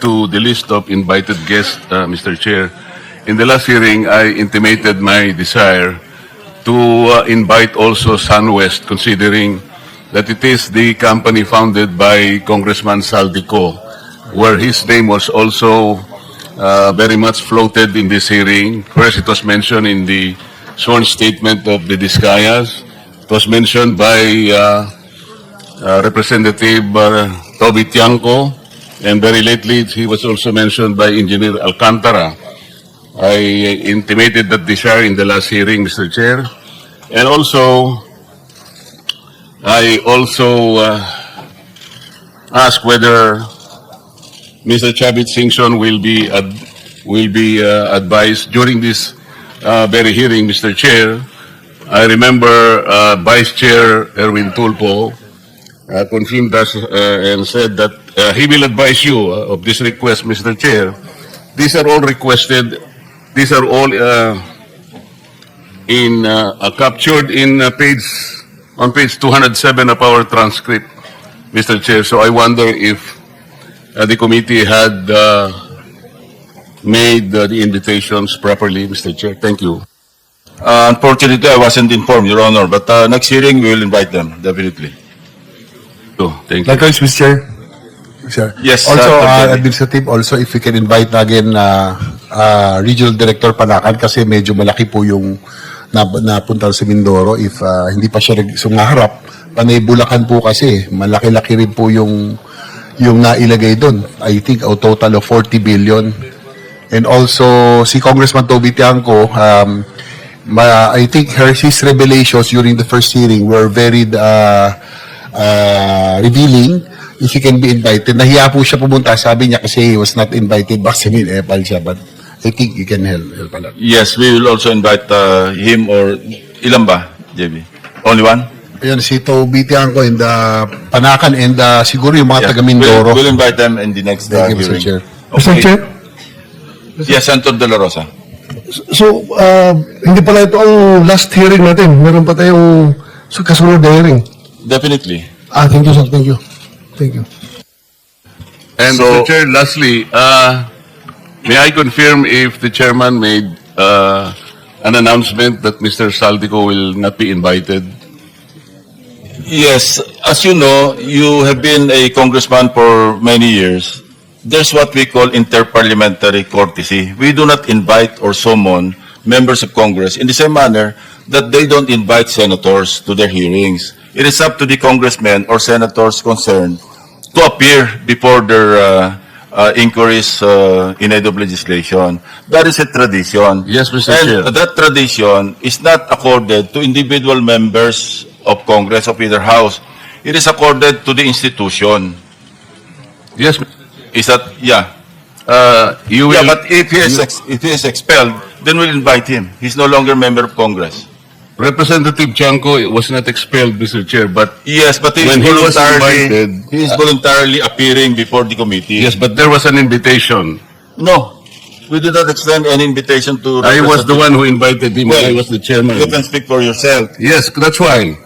to the list of invited guests, uh, Mr. Chair, in the last hearing, I intimated my desire to uh, invite also SunWest, considering that it is the company founded by Congressman Saldico, where his name was also uh, very much floated in this hearing. First, it was mentioned in the sworn statement of the Discayas. It was mentioned by uh, uh, Representative uh, Toby Tiangco, and very lately, he was also mentioned by Engineer Alcantara. I intimated that desire in the last hearing, Mr. Chair. And also, I also uh, ask whether Mr. Chavit Singson will be ad- will be uh, advised during this uh, very hearing, Mr. Chair. I remember uh, Vice Chair Erwin Tulpo uh, confirmed us uh, and said that uh, he will advise you uh, of this request, Mr. Chair. These are all requested. These are all uh, in uh, uh, captured in uh, page on page 207 of our transcript, Mr. Chair. So I wonder if uh, the committee had uh, made uh, the invitations properly, Mr. Chair. Thank you. Uh, unfortunately, I wasn't informed, Your Honor, but uh, next hearing, we will invite them, definitely. So, thank you. Likewise, Mr. Chair. Sir. Yes, Also, uh, uh, administrative, also if we can invite na again uh, uh, Regional Director Panakan kasi medyo malaki po yung na, napunta sa Mindoro if uh, hindi pa siya sumaharap. Panay Bulacan po kasi, malaki-laki rin po yung yung nailagay doon. I think a total of 40 billion. And also, si Congressman Toby Tiangco, um, ma- I think her, his revelations during the first hearing were very uh, uh, revealing. If he can be invited. Nahiya po siya pumunta. Sabi niya kasi he was not invited. Baka sabihin, epal siya. But I think you can help, help a lot. Yes, we will also invite uh, him or ilan ba, JB? Only one? Ayan, si Toby Tiangco and uh, Panakan and uh, siguro yung mga Yeah. taga Mindoro. We'll, we'll invite them in the next uh, Thank you, Mr. hearing. Chair. Mr. Okay. Chair, Yes, Senator De La Rosa. so, uh, hindi pala ito ang last hearing natin. Meron pa tayong su- kasunod na hearing. Definitely. Ah, thank you, sir. Thank you. Thank you. And So- Mr. Chair, lastly, uh, may I confirm if the chairman made uh, an announcement that Mr. Saldico will not be invited? Yes, as you know, you have been a congressman for many years. There's what we call interparliamentary courtesy. We do not invite or summon members of Congress in the same manner that they don't invite senators to their hearings. It is up to the congressmen or senators concerned to appear before their uh, uh, inquiries uh, in aid of legislation. That is a tradition. Yes, Mr. And Chair. that tradition is not accorded to individual members of Congress of either house. It is accorded to the institution. Yes. Is that, yeah. uh, you will. Yeah, but if he is, ex- if he is expelled, then we'll invite him. He's no longer member of Congress. Representative Chanco was not expelled, Mr. Chair, but Yes, but he is When he was voluntarily, invited, he is voluntarily appearing before the committee. yes, but there was an invitation. No, we did not extend any invitation to. I was the one who invited him. Well, I was the chairman. You can speak for yourself. Yes, that's why.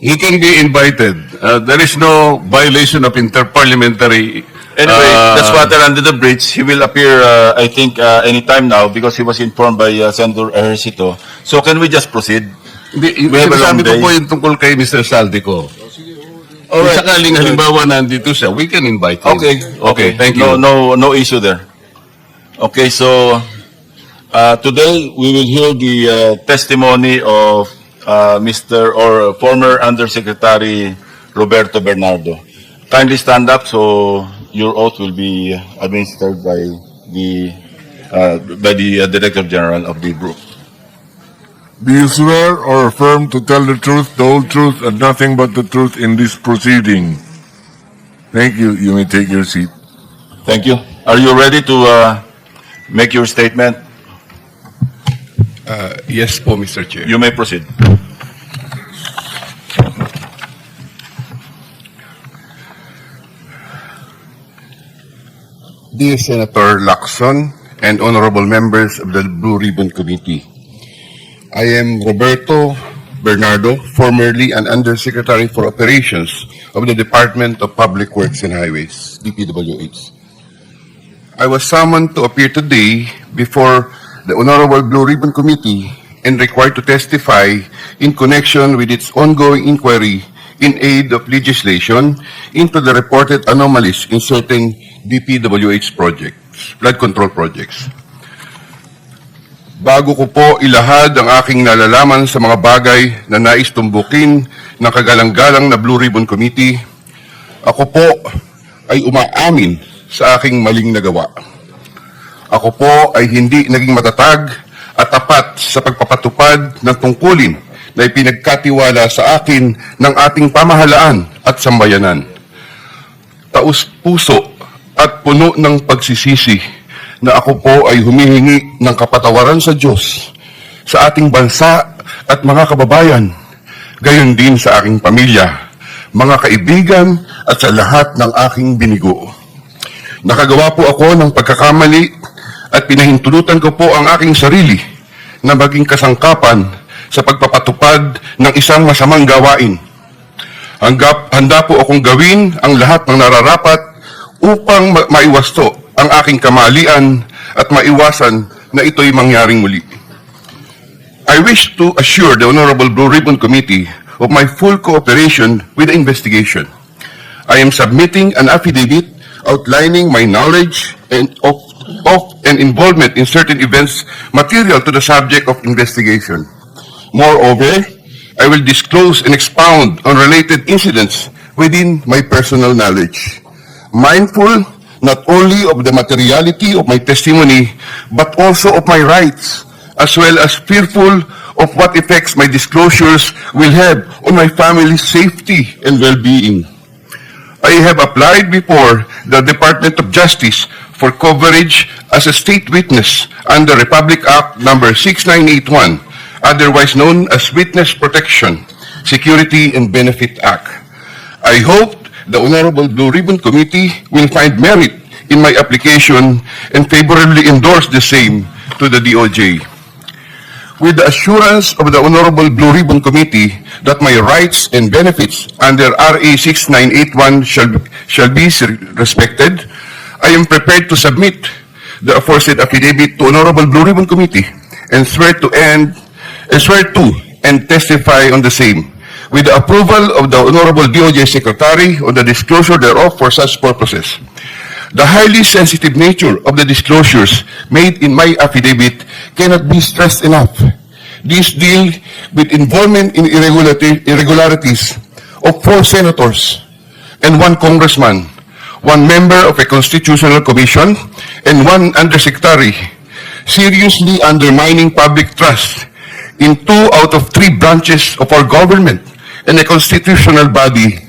He can be invited. Uh, there is no violation of interparliamentary. Anyway, uh, that's water under the bridge. He will appear, uh, I think, uh, anytime now because he was informed by uh, Senator Ejercito. So can we just proceed? Hindi, We have a long sinasabi ko day. po yung tungkol kay Mr. Saldico. Kung Alright. sakaling halimbawa nandito siya, we can invite him. Okay. Okay, thank you. No, no, no issue there. Okay, so uh, today we will hear the uh, testimony of uh, Mr. or former Undersecretary Roberto Bernardo. Kindly stand up so your oath will be administered by the uh, by the uh, Director General of the group. Do you swear or affirm to tell the truth, the whole truth, and nothing but the truth in this proceeding? Thank you. You may take your seat. Thank you. Are you ready to uh, make your statement? Yes po, Mr. Chair. You may proceed. Dear Senator Lacson and honorable members of the Blue Ribbon Committee, I am Roberto Bernardo, formerly an Undersecretary for Operations of the Department of Public Works and Highways, DPWH. I was summoned to appear today before the Honorable Blue Ribbon Committee and required to testify in connection with its ongoing inquiry in aid of legislation into the reported anomalies in certain DPWH projects, flood control projects. Bago ko po ilahad ang aking nalalaman sa mga bagay na nais tumbukin ng kagalang-galang na Blue Ribbon Committee, ako po ay umaamin sa aking maling nagawa. Ako po ay hindi naging matatag at tapat sa pagpapatupad ng tungkulin na ipinagkatiwala sa akin ng ating pamahalaan at sambayanan. Taus-puso at puno ng pagsisisi na ako po ay humihingi ng kapatawaran sa Diyos, sa ating bansa at mga kababayan, gayon din sa aking pamilya, mga kaibigan at sa lahat ng aking binigo. Nakagawa po ako ng pagkakamali at pinahintulutan ko po ang aking sarili na maging kasangkapan sa pagpapatupad ng isang masamang gawain. Hanggap, handa po akong gawin ang lahat ng nararapat upang ma- maiwasto ang aking kamalian at maiwasan na ito'y mangyaring muli. I wish to assure the Honorable Blue Ribbon Committee of my full cooperation with the investigation. I am submitting an affidavit outlining my knowledge and of, of and involvement in certain events material to the subject of investigation. Moreover, I will disclose and expound on related incidents within my personal knowledge. Mindful not only of the materiality of my testimony, but also of my rights, as well as fearful of what effects my disclosures will have on my family's safety and well-being. I have applied before the Department of Justice for coverage as a state witness under Republic Act number 6981, otherwise known as Witness Protection, Security and Benefit Act. I hope the Honorable Blue Ribbon Committee will find merit in my application and favorably endorse the same to the DOJ with the assurance of the Honorable Blue Ribbon Committee that my rights and benefits under RA 6981 shall, shall be respected, I am prepared to submit the aforesaid affidavit to Honorable Blue Ribbon Committee and swear to end, and swear to and testify on the same with the approval of the Honorable DOJ Secretary on the disclosure thereof for such purposes. The highly sensitive nature of the disclosures made in my affidavit cannot be stressed enough. These deal with involvement in irregularities of four senators and one congressman, one member of a constitutional commission, and one undersecretary, seriously undermining public trust in two out of three branches of our government and a constitutional body,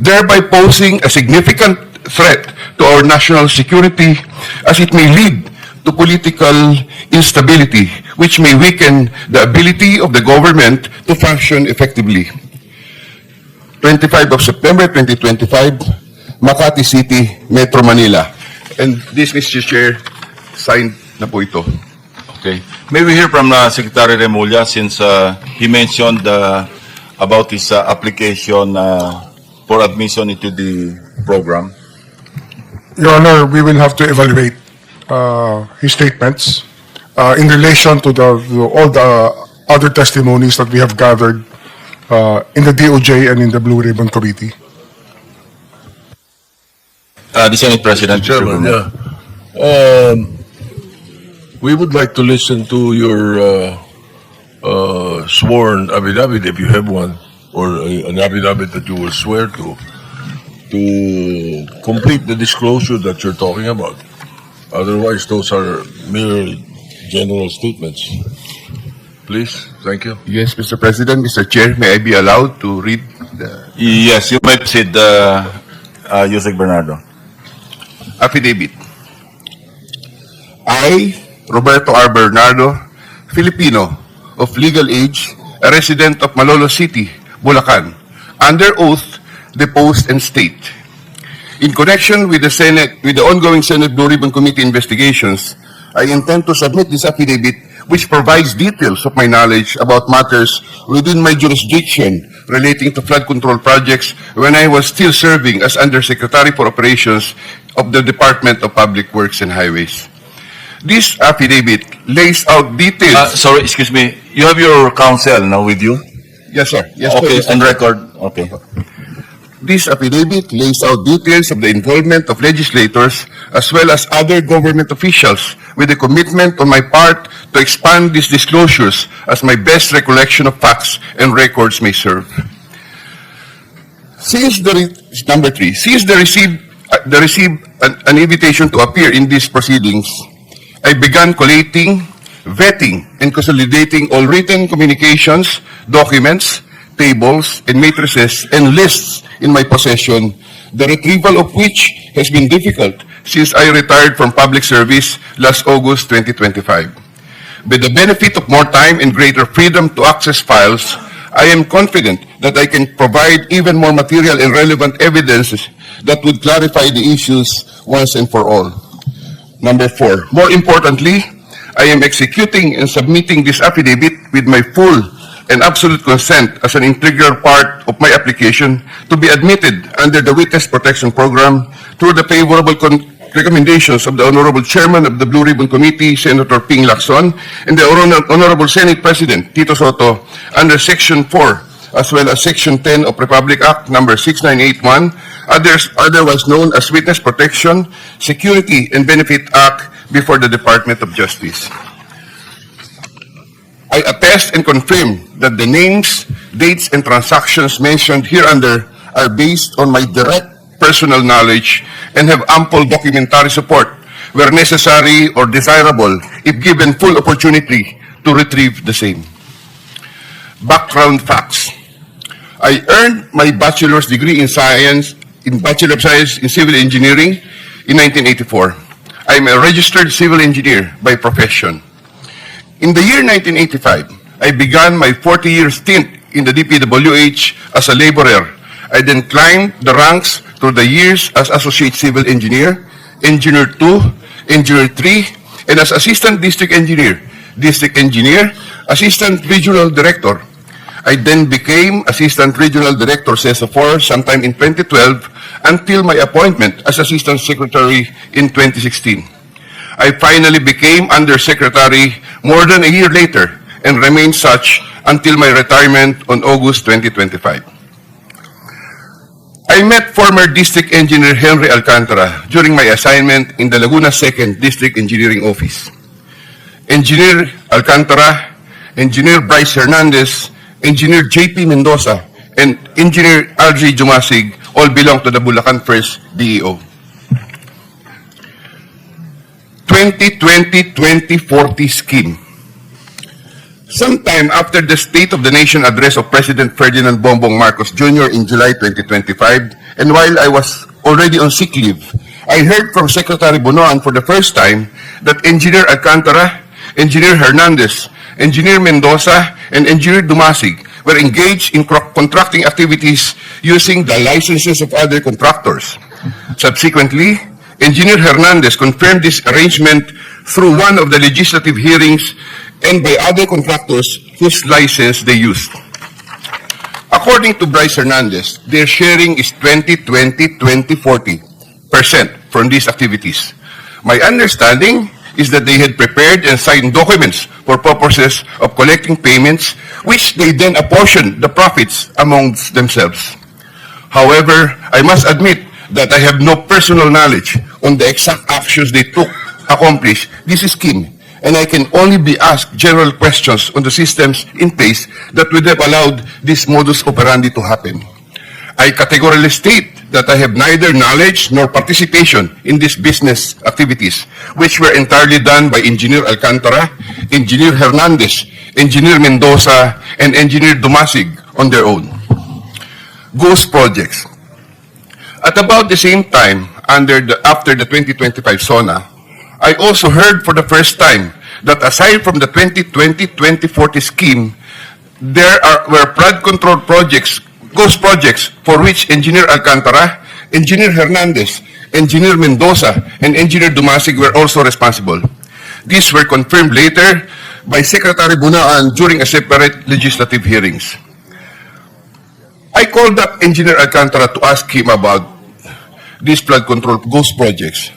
thereby posing a significant threat to our national security as it may lead to political instability, which may weaken the ability of the government to function effectively. 25 of September 2025, Makati City, Metro Manila. And this, Mr. Chair, signed na po ito. Okay. May we hear from uh, Secretary Remulla since uh, he mentioned uh, about his uh, application uh, for admission into the program. Your Honor, we will have to evaluate uh, his statements uh, in relation to the, to all the other testimonies that we have gathered uh, in the DOJ and in the Blue Ribbon Committee. Uh, the Senate President. Mr. Chairman, Bruno. yeah. Um, we would like to listen to your uh, uh, sworn affidavit, if you have one, or a- an affidavit that you will swear to, to complete the disclosure that you're talking about. Otherwise, those are merely general statements. Please, thank you. Yes, Mr. President, Mr. Chair, may I be allowed to read the Yes, you may proceed, uh, uh, Yusek Bernardo. affidavit. I, Roberto R. Bernardo, Filipino, of legal age, a resident of Malolo City, Bulacan, under oath, deposed and state. In connection with the Senate, with the ongoing Senate Blue Ribbon Committee investigations, I intend to submit this affidavit which provides details of my knowledge about matters within my jurisdiction relating to flood control projects when I was still serving as Undersecretary for Operations of the Department of Public Works and Highways. This affidavit lays out Uh, details. sorry, excuse me. You have your counsel now with you? Yes, sir. Yes, Okay, sir. on record. Okay. This affidavit lays out details of the involvement of legislators as well as other government officials with a commitment on my part to expand these disclosures as my best recollection of facts and records may serve. Since the, re- number three, since the received, uh, the received an, an invitation to appear in these proceedings, I began collating, vetting, and consolidating all written communications, documents, tables, and matrices, and lists in my possession, the retrieval of which has been difficult since I retired from public service last August 2025. With the benefit of more time and greater freedom to access files, I am confident that I can provide even more material and relevant evidences that would clarify the issues once and for all. Number four, more importantly, I am executing and submitting this affidavit with my full and absolute consent as an integral part of my application to be admitted under the Witness Protection Program through the favorable recommendations of the Honorable Chairman of the Blue Ribbon Committee, Senator Ping Lacson, and the Honor- Honorable Senate President, Tito Soto, under Section 4 as well as Section 10 of Republic Act Number 6981, others otherwise known as Witness Protection, Security and Benefit Act before the Department of Justice. I attest and confirm that the names, dates, and transactions mentioned hereunder are based on my direct personal knowledge and have ample documentary support where necessary or desirable if given full opportunity to retrieve the same. Background facts. I earned my bachelor's degree in science, in Bachelor of Science in Civil Engineering in 1984. I am a registered civil engineer by profession. In the year 1985, I began my 40-year stint in the DPWH as a laborer. I then climbed the ranks through the years as Associate Civil Engineer, Engineer 2, Engineer 3, and as Assistant District Engineer, District Engineer, Assistant Regional Director. I then became Assistant Regional Director CESA 4 sometime in 2012 until my appointment as Assistant Secretary in 2016. I finally became Undersecretary more than a year later and remained such until my retirement on August 2025. I met former District Engineer Henry Alcantara during my assignment in the Laguna 2nd District Engineering Office. Engineer Alcantara, Engineer Bryce Hernandez, Engineer JP Mendoza, and Engineer RJ Jumasig all belong to the Bulacan First DEO. 2020-2040 scheme. Sometime after the State of the Nation address of President Ferdinand Bongbong Marcos Jr. in July 2025, and while I was already on sick leave, I heard from Secretary Bonoan for the first time that Engineer Alcantara, Engineer Hernandez, Engineer Mendoza, and Engineer Dumasig were engaged in contracting activities using the licenses of other contractors. Subsequently, Engineer Hernandez confirmed this arrangement through one of the legislative hearings and by other contractors whose license they used. According to Bryce Hernandez, their sharing is 20-20, 20-40 percent from these activities. My understanding is that they had prepared and signed documents for purposes of collecting payments, which they then apportioned the profits amongst themselves. However, I must admit that I have no personal knowledge on the exact actions they took to accomplish this scheme, and I can only be asked general questions on the systems in place that would have allowed this modus operandi to happen. I categorically state that I have neither knowledge nor participation in these business activities, which were entirely done by Engineer Alcantara, Engineer Hernandez, Engineer Mendoza, and Engineer Dumasig on their own. Ghost projects. At about the same time, under the, after the 2025 SONA, I also heard for the first time that aside from the 2020-2040 scheme, there are, were flood control projects, ghost projects, for which Engineer Alcantara, Engineer Hernandez, Engineer Mendoza, and Engineer Dumasig were also responsible. These were confirmed later by Secretary Bunaan during a separate legislative hearings. I called up Engineer Alcantara to ask him about these flood control ghost projects.